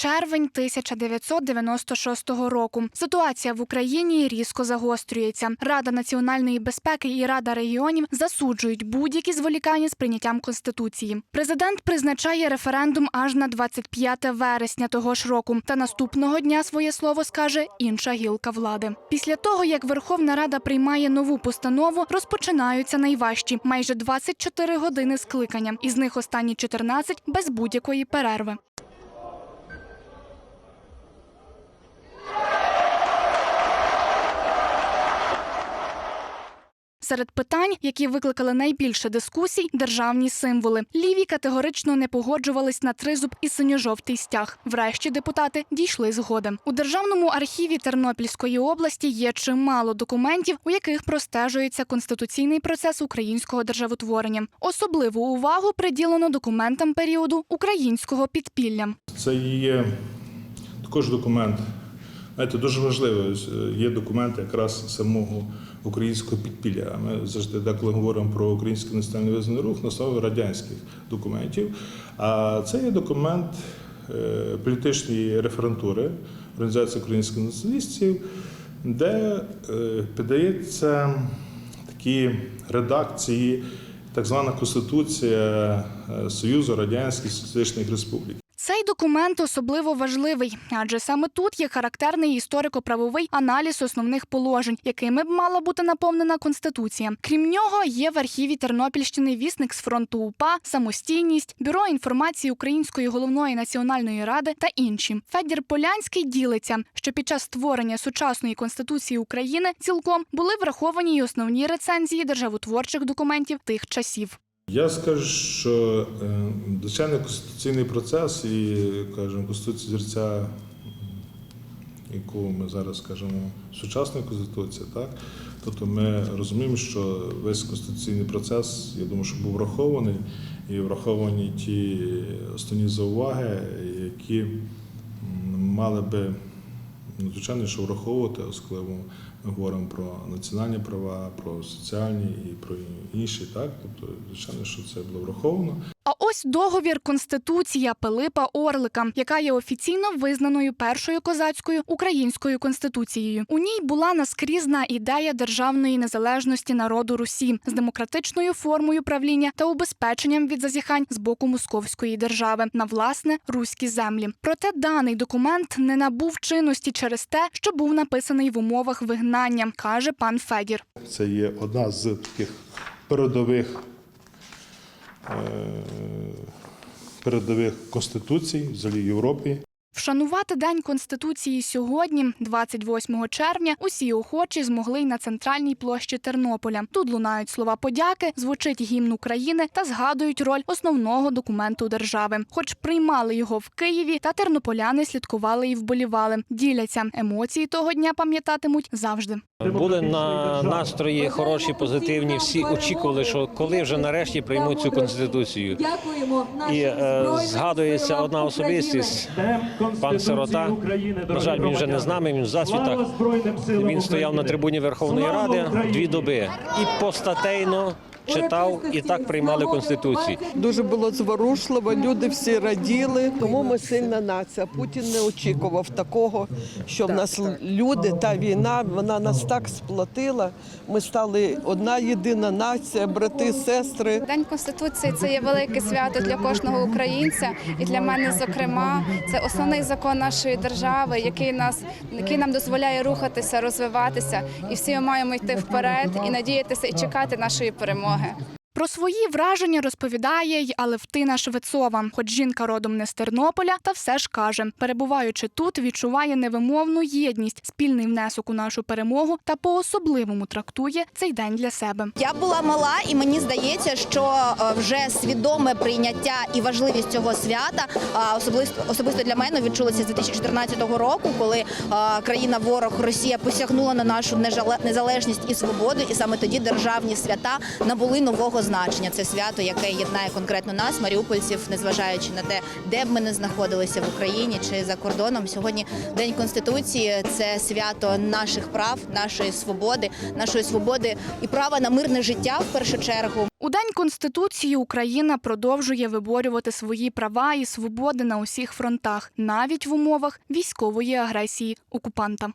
червень 1996 року. Ситуація в Україні різко загострюється. Рада національної безпеки і Рада регіонів засуджують будь-які зволікання з прийняттям конституції. Президент призначає референдум аж на 25 вересня того ж року. Та наступного дня своє слово скаже інша гілка влади. Після того, як Верховна Рада приймає нову постанову, розпочинаються найважчі майже 24 години скликання. Із них останні 14 без будь-якої перерви. Серед питань, які викликали найбільше дискусій, державні символи. Ліві категорично не погоджувались на тризуб і синьо-жовтий стяг. Врешті депутати дійшли згоди. У державному архіві Тернопільської області є чимало документів, у яких простежується конституційний процес українського державотворення. Особливу увагу приділено документам періоду українського підпілля. Це є також документ. Знаєте, дуже важливо. Є документи якраз самого українського підпілля. Ми завжди деколи говоримо про український національний визнаний рух на основі радянських документів. А це є документ е, політичної референтури Організації українських націоналістів, де е, піддається такі редакції, так звана Конституція е, Союзу Радянських Соціалістичних Республік. Цей документ особливо важливий, адже саме тут є характерний історико-правовий аналіз основних положень, якими б мала бути наповнена конституція. Крім нього, є в архіві Тернопільщини вісник з фронту УПА, самостійність, бюро інформації Української головної національної ради та інші. Федір Полянський ділиться, що під час створення сучасної конституції України цілком були враховані й основні рецензії державотворчих документів тих часів. Я скажу, що е, звичайно конституційний процес і кажемо, конституція зірця, яку ми зараз кажемо, сучасна конституція, так? Тобто ми розуміємо, що весь конституційний процес, я думаю, що був врахований, і враховані ті основні зауваги, які мали би, ну, звичайно, що враховувати, оскільки ми говоримо про національні права, про соціальні і про інші, так? Тобто, звичайно, що це було враховано. А ось договір Конституція Пилипа Орлика, яка є офіційно визнаною першою козацькою українською конституцією. У ній була наскрізна ідея державної незалежності народу Русі з демократичною формою правління та убезпеченням від зазіхань з боку московської держави на власне руські землі. Проте даний документ не набув чинності через те, що був написаний в умовах вигнання, каже пан Федір. Це є одна з таких передових, е, передових конституцій взагалі Європи. Вшанувати День Конституції сьогодні, 28 червня, усі охочі змогли й на центральній площі Тернополя. Тут лунають слова подяки, звучить гімн України та згадують роль основного документу держави. Хоч приймали його в Києві, та тернополяни слідкували і вболівали. Діляться емоції того дня пам'ятатимуть завжди. Були на настрої хороші, позитивні. Всі очікували, що коли вже нарешті приймуть цю конституцію. Дякуємо І е, згадується одна особистість, пан Сирота. На жаль, він вже не з нами. Він в засвітах. Він стояв на трибуні Верховної Ради дві доби і постатейно читав і так приймали конституцію. Дуже було зворушливо, люди всі раділи. Тому ми сильна нація. Путін не очікував такого, що в нас люди, та війна, вона нас так сплотила. Ми стали одна єдина нація, брати, сестри. День конституції це є велике свято для кожного українця, і для мене, зокрема, це основний закон нашої держави, який нас який нам дозволяє рухатися, розвиватися, і всі ми маємо йти вперед і надіятися і чекати нашої перемоги. हुआ है। Про свої враження розповідає й Алевтина Швецова, хоч жінка родом не з Тернополя, та все ж каже, перебуваючи тут, відчуває невимовну єдність, спільний внесок у нашу перемогу та по-особливому трактує цей день для себе. Я була мала, і мені здається, що е, вже свідоме прийняття і важливість цього свята а, особисто особисто для мене відчулося з 2014 року, коли країна ворог Росія посягнула на нашу незалежність і свободу, і саме тоді державні свята набули нового світового значення. Це свято, яке єднає конкретно нас, маріупольців, незважаючи на те, де б ми не знаходилися в Україні чи за кордоном. Сьогодні День Конституції це свято наших прав, нашої свободи, нашої свободи і права на мирне життя в першу чергу. У День Конституції Україна продовжує виборювати свої права і свободи на усіх фронтах, навіть в умовах військової агресії окупанта.